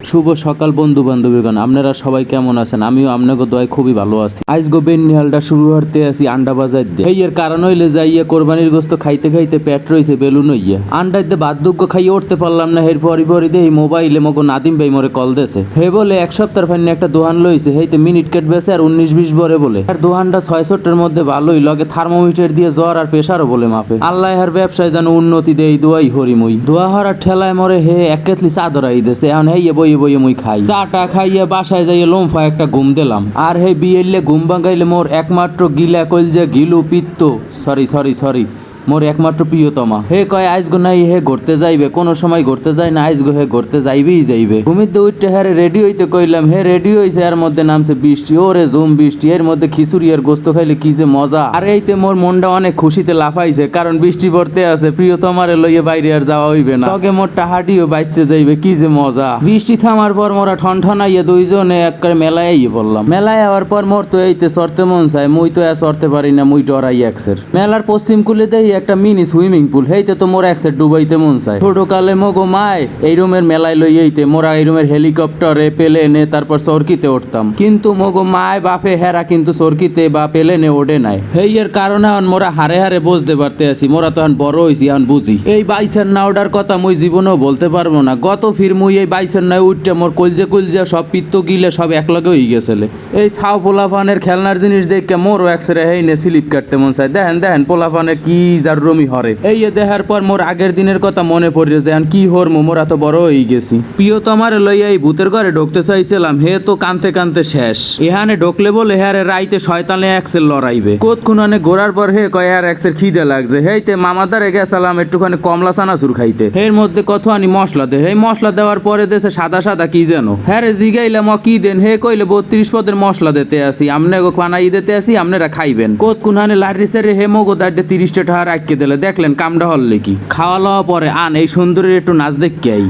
শুভ সকাল, বন্ধু বান্ধবীগণ। আপনারা সবাই কেমন আছেন? আমিও আপনাকে দয় খুবই ভালো আছি। আইস গো বেনিহালটা শুরু হতে আছি আন্ডা বাজার দিয়ে। এই এর কারণ হইলে যাইয়া কোরবানির গোস্ত খাইতে খাইতে পেট রইছে বেলুন হইয়া। আন্ডার দিয়ে বাদ্যজ্ঞ খাইয়ে উঠতে পারলাম না এর পরি পরি দিয়ে মোবাইলে মগো নাদিম ভাই মোরে কল দেছে। হে বলে, এক সপ্তাহ ফাইনে একটা দোহান লইছে, হেইতে মিনিট কেট বেছে আর উনিশ বিশ বরে বলে। আর দোহানটা ছয় সত্তর মধ্যে ভালোই, লগে থার্মোমিটার দিয়ে জ্বর আর প্রেশারও বলে মাপে আল্লাহ আর ব্যবসায় যেন উন্নতি দেই, দোয়াই হরিমুই দোয়া হরার ঠেলায় মরে হে, এক কেতলি চাদরাই দেছে এখন হেইয়ে বইয়ে বইয়ে মুই খাই। চাটা খাইয়ে বাসায় যাইয়ে লম্ফা একটা ঘুম দিলাম। আর হে বিয়েলে ঘুম ভাঙাইলে মোর একমাত্র গিলা কইল যে গিলু পিত্ত। সরি সরি সরি মোর একমাত্র প্রিয়তমা। হে কয়, আইজ গো নাই, হে ঘুরতে যাইবে। কোনো সময় ঘুরতে যায় না, আইজ গো হে ঘুরতে যাইবেই যাইবে। ঘুমির দিয়ে উঠতে হ্যাঁ রেডি হইতে কইলাম, হে রেডি হইছে, এর মধ্যে নামছে বৃষ্টি। ওরে জুম বৃষ্টি, এর মধ্যে খিচুড়ি আর গোস্ত খাইলে কি যে মজা। আর এইতে মোর মনটা অনেক খুশিতে লাফাইছে, কারণ বৃষ্টি পড়তে আছে, প্রিয়তমারে লইয়ে বাইরে আর যাওয়া হইবে না। তবে মোর টাহাটিও বাইসে যাইবে, কি যে মজা। বৃষ্টি থামার পর মোরা ঠন ঠনাইয়ে দুইজনে এক করে মেলায় পড়লাম। মেলায় আওয়ার পর মোর তো এইতে সরতে মন চায়, মুই তো আর সরতে পারি না, মুই ডরাই একসের মেলার পশ্চিম কুলে দেই একটা মিনি সুইমিং পুল হেইতে তো মোর একসের ডুবাইতে মন চায়। ছোট কালে মগো মায়, এই রুমের মেলায় লই এইতে মোরা এই রুমের হেলিকপ্টারে প্লেনে তারপর সরকিতে উঠতাম। কিন্তু মগো মায়, বাপে, হেরা কিন্তু সরকিতে বা প্লেনে ওঠে নাই। হেই এর কারণে এখন মোরা হারে হারে বুঝতে পারতে আছি, মোরা তো এখন বড় হইছি এখন বুঝি। এই বাইসের নাওডার কথা মুই জীবনেও বলতে পারব না। গত ফির মুই এই বাইসের নাই উঠতে মোর কলজে কলজে সব পিত্ত গিলে সব একলগে হয়ে গেছিলে। এই ছাও পোলাফানের খেলনার জিনিস দেখে মোরও একসরে হেই নে স্লিপ কাটতে মন চায়। দেখেন দেখেন পোলাপানের কি যার রমি হরে। এই এ দেখার পর মোর আগের দিনের কথা মনে পড়ে যে কি হর মোর এত বড় হয়ে গেছি। প্রিয় আমার লইয়া এই ভূতের ঘরে ঢুকতে চাইছিলাম হে তো কানতে কানতে শেষ। এখানে ঢুকলে বলে হ্যারে রাইতে শয়তানে একসেল লড়াইবে। কোতক্ষণ ঘোরার পর হে কয় আর একসের খিদে লাগছে। হেইতে মামাদারে গেছিলাম একটুখানি কমলা চানাচুর খাইতে। এর মধ্যে কত আনি মশলা দে এই মশলা দেওয়ার পরে দেশে সাদা সাদা কি যেন। হ্যাঁ রে জিগাইলাম "অ, কি দেন? হে কইলে বত্রিশ পদের মশলা দিতে আসি। আমনে গো খানাই দিতে আসি আপনারা খাইবেন। কোত কুনহানে লাঠি সেরে হে মগো দাঁড়িয়ে তিরিশটা টাকা রাখিয়ে দিলে, দেখলেন কামড়া হল কি খাওয়া লওয়া পরে আন, এই সুন্দরীর একটু নাচ দেখকে আই।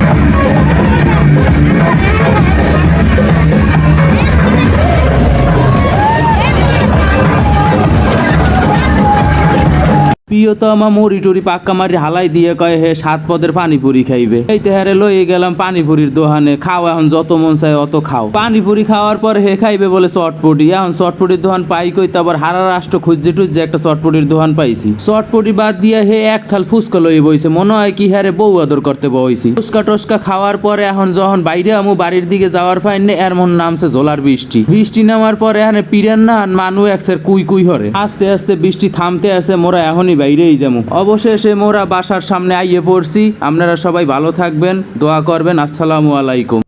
প্রিয় তো আমার মুড়ি টুরি পাক্কা মারি হালাই দিয়ে কয়, হে সাত পদের পানিপুরি খাইবে। এই তেহারে লইয়ে গেলাম পানিপুরির দোকানে খাও, এখন যত মন চায় অত খাও। পানিপুরি খাওয়ার পর হে খাইবে বলে চটপটি। এখন চটপটির দোকান পাই কই তারপর হারা রাষ্ট্র খুঁজছে টুজছে একটা চটপটির দোকান পাইছি। চটপটি বাদ দিয়ে হে এক থাল ফুচকা লইয়ে বইছে। মনে হয় কি হারে বউ আদর করতে বইছি। ফুচকা টসকা খাওয়ার পরে এখন যখন বাইরে আমু বাড়ির দিকে যাওয়ার ফাইনে এর মন নামছে জোলার বৃষ্টি। বৃষ্টি নামার পরে এখানে পিরেন না মানু একসের কুই কুই হরে। আস্তে আস্তে বৃষ্টি থামতে আসে মোরা এখনই বাইরেই যাব। অবশেষে মোরা বাসার সামনে আইয়ে পড়ছি। আপনারা সবাই ভালো থাকবেন, দোয়া করবেন। আসসালামু আলাইকুম।